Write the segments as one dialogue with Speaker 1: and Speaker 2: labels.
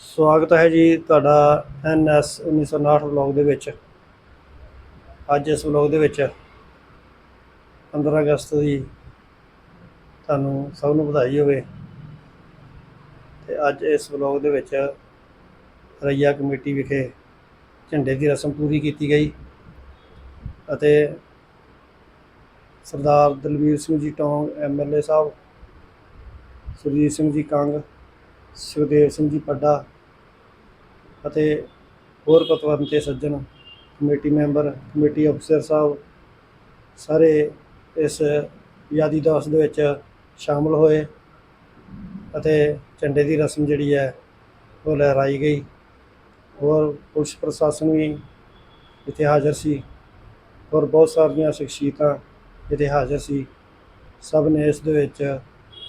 Speaker 1: ਸਵਾਗਤ ਹੈ ਜੀ ਤੁਹਾਡਾ ਐਨਐਸ 1959 ਵਲੌਗ ਦੇ ਵਿੱਚ। ਅੱਜ ਇਸ ਵਲੌਗ ਦੇ ਵਿੱਚ 15 ਅਗਸਤ ਦੀ ਤੁਹਾਨੂੰ ਸਭ ਨੂੰ ਵਧਾਈ ਹੋਵੇ ਤੇ ਅੱਜ ਇਸ ਵਲੌਗ ਦੇ ਵਿੱਚ ਰਈਆ ਕਮੇਟੀ ਵਿਖੇ ਝੰਡੇ ਦੀ ਰਸਮ ਪੂਰੀ ਕੀਤੀ ਗਈ ਅਤੇ ਸਰਦਾਰ ਦਲਵੀਰ ਸਿੰਘ ਜੀ ਟੌਂਗ ਐਮਐਲਏ ਸਾਹਿਬ, ਸੁਰਜੀਤ ਸਿੰਘ ਜੀ ਕੰਗ ਸੁਖਦੇਵ ਸਿੰਘ ਜੀ ਪੱਡਾ ਅਤੇ ਹੋਰ ਪਤਵੰਤੇ ਸੱਜਣ, ਕਮੇਟੀ ਮੈਂਬਰ, ਕਮੇਟੀ ਅਫਸਰ ਸਾਹਿਬ ਸਾਰੇ ਇਸ ਯਾਦੀ ਦਿਵਸ ਦੇ ਵਿੱਚ ਸ਼ਾਮਲ ਹੋਏ ਅਤੇ ਝੰਡੇ ਦੀ ਰਸਮ ਜਿਹੜੀ ਹੈ ਉਹ ਲਹਿਰਾਈ ਗਈ। ਹੋਰ ਪੁਲਿਸ ਪ੍ਰਸ਼ਾਸਨ ਵੀ ਇੱਥੇ ਹਾਜ਼ਰ ਸੀ ਹੋਰ ਬਹੁਤ ਸਾਰੀਆਂ ਸ਼ਖਸੀਅਤਾਂ ਇੱਥੇ ਹਾਜ਼ਰ ਸੀ। ਸਭ ਨੇ ਇਸ ਦੇ ਵਿੱਚ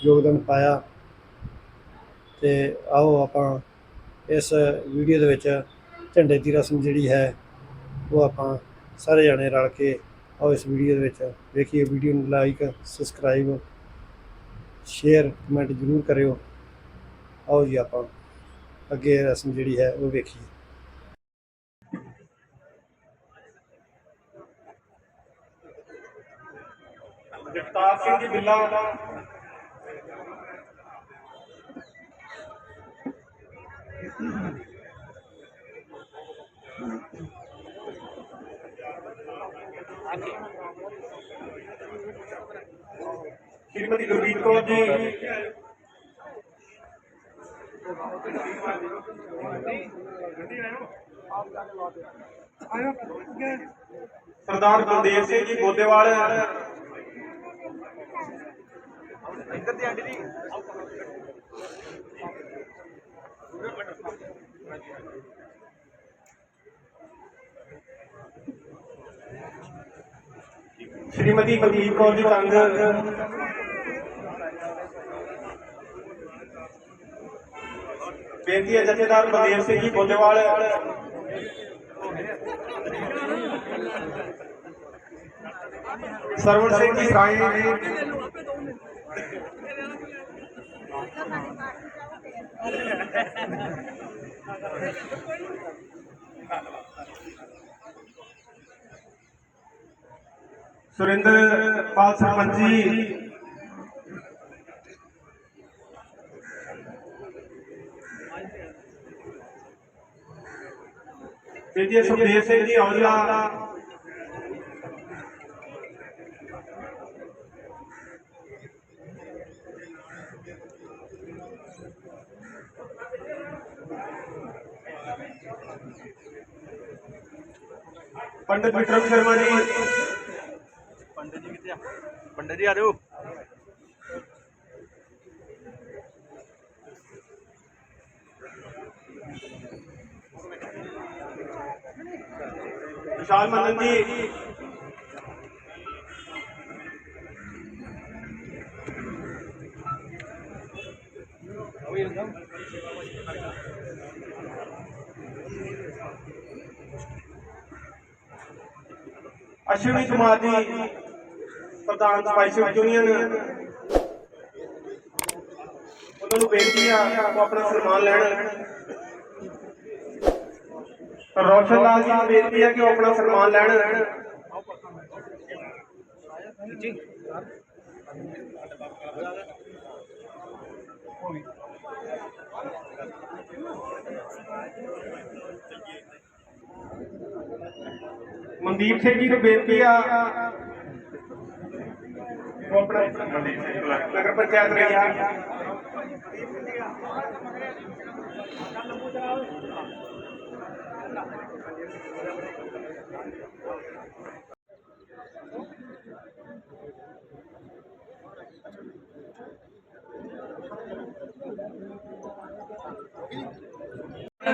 Speaker 1: ਯੋਗਦਾਨ ਪਾਇਆ। ਤੇ ਆਓ ਆਪਾਂ ਇਸ ਵੀਡੀਓ ਦੇ ਵਿੱਚ ਝੰਡੇ ਦੀ ਰਸਮ ਜਿਹੜੀ ਹੈ, ਉਹ ਆਪਾਂ ਸਾਰੇ ਜਣੇ ਰਲ ਕੇ ਆਓ ਇਸ ਵੀਡੀਓ ਦੇ ਵਿੱਚ ਵੇਖੀਏ। ਵੀਡੀਓ ਨੂੰ ਲਾਈਕ ਸਬਸਕ੍ਰਾਈਬ ਸ਼ੇਅਰ ਕਮੈਂਟ ਜ਼ਰੂਰ ਕਰਿਓ। ਆਓ ਜੀ ਆਪਾਂ ਅੱਗੇ ਰਸਮ ਜਿਹੜੀ ਹੈ, ਉਹ ਵੇਖੀਏ।
Speaker 2: ਜਗਤਾਰ ਸਿੰਘ ਜੀ ਬਿੱਲਾ ਸ਼੍ਰੀਮਤੀ ਗੁਰਬੀਰ ਕੌਰ ਜੀ ਸਰਦਾਰ ਬਲਦੇਵ ਸਿੰਘ ਜੀ ਗੋਦੇਵਾਲ ਇੱਧਰ ਦੀ ਆਂਟੀ ਜੀ ਸ਼੍ਰੀਮਤੀ ਬਲਦੀਪ ਕੌਰ ਜੀ ਤੰਗ ਬੇਨਤੀ ਹੈ ਜਥੇਦਾਰ ਬਲਦੇਵ ਸਿੰਘ ਜੀ ਬੋਦੇਵਾਲ ਸਰਵਣ ਸਿੰਘ ਜੀ ਸਾਈ ਸੁਰਿੰਦਰ ਪਾਲ ਸਰਪੰਚ ਜੀ। ਤੇ ਜੀ ਸੁਖਦੇਵ ਸਿੰਘ ਜੀ ਔਜਲਾ ਪੰਡਿਤ ਵਿਕਰਮ ਸ਼ਰਮਾ ਜੀ
Speaker 3: ਪੰਡਿਤ ਜੀ ਕਿੱਥੇ ਆ ਪੰਡਿਤ ਜੀ ਆ ਜਾਓ
Speaker 2: ਵਿਸ਼ਾਲ ਮੰਨਨ ਜੀ ਅਸ਼ਵਨੀ ਕੁਮਾਰ ਜੀ ਪ੍ਰਧਾਨ ਸਪਾਈਸੀ ਯੂਨੀਅਨ। ਉਹਨਾਂ ਨੂੰ ਬੇਨਤੀ ਆ, ਉਹ ਆਪਣਾ ਸਨਮਾਨ ਲੈਣ। ਰੋਸ਼ਨ ਲਾਲ ਜੀ ਬੇਨਤੀ ਹੈ ਕਿ ਉਹ ਆਪਣਾ ਸਨਮਾਨ ਲੈਣ। ਮਨਦੀਪ ਸਿੰਘ ਜੀ ਨੂੰ ਬੇਨਤੀ ਆ। ਉਹ ਆਪਣਾ ਮਨਦੀਪ ਸਿੰਘ ਨਗਰ ਪੰਚਾਇਤ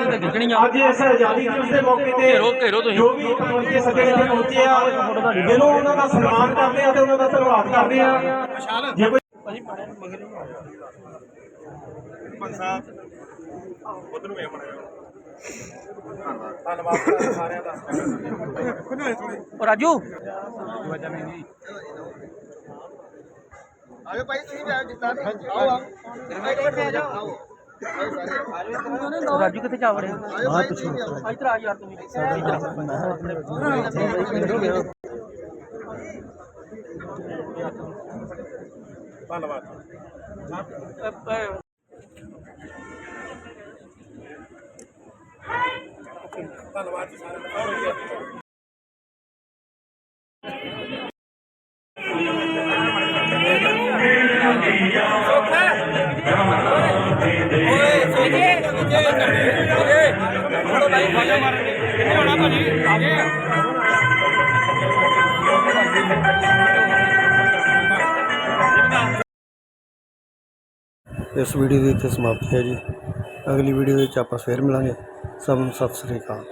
Speaker 2: ਰਿਹਾ ਅੱਜ ਇਸ ਆਜ਼ਾਦੀ ਦਿਵਸ ਦੇ ਮੌਕੇ ਤੇ
Speaker 3: ਘੇਰੋ- ਘੇਰੋ ਤੁਸੀਂ।
Speaker 2: ਜੋ ਵੀ ਪਹੁੰਚੇ ਸੱਜਣ ਇੱਥੇ ਪਹੁੰਚੇ ਆ ਦਿਲੋਂ ਉਹਨਾਂ ਦਾ ਸਨਮਾਨ ਕਰਦੇ ਆ ਤੇ ਉਹਨਾਂ ਦਾ ਧੰਨਵਾਦ ਕਰਦੇ ਆ। ਜੇ ਕੋਈ ਪੰਸਾ ਉਧਰ ਨੂੰ ਵੇਖ ਧੰਨਵਾਦ। ਸਾਰਿਆਂ ਦਾ।
Speaker 3: ਰਾਜੂ।
Speaker 4: ਆਜੋ ਭਾਈ ਤੁਸੀਂ ਵੀ ਆਓ ਜਿੱਦਾਂ ਆਓ ਆਓ। ਇੱਕ ਮਿੰਟ ਆ ਜਾਓ ਰਾਜੂ ਕਿੱਥੇ ਜਾ ਵੜੇ
Speaker 1: ਆ ਪਿੱਛੇ
Speaker 4: ਇੱਧਰ ਆ ਯਾਰ ਤੂੰ ਧੰਨਵਾਦ।
Speaker 1: ਇਸ ਵੀਡੀਓ ਦੀ ਇੱਥੇ ਸਮਾਪਤੀ ਹੈ ਜੀ। ਅਗਲੀ ਵੀਡੀਓ ਵਿੱਚ ਆਪਾਂ ਫੇਰ ਮਿਲਾਂਗੇ। ਸਭ ਨੂੰ ਸਤਿ ਸ੍ਰੀ ਅਕਾਲ।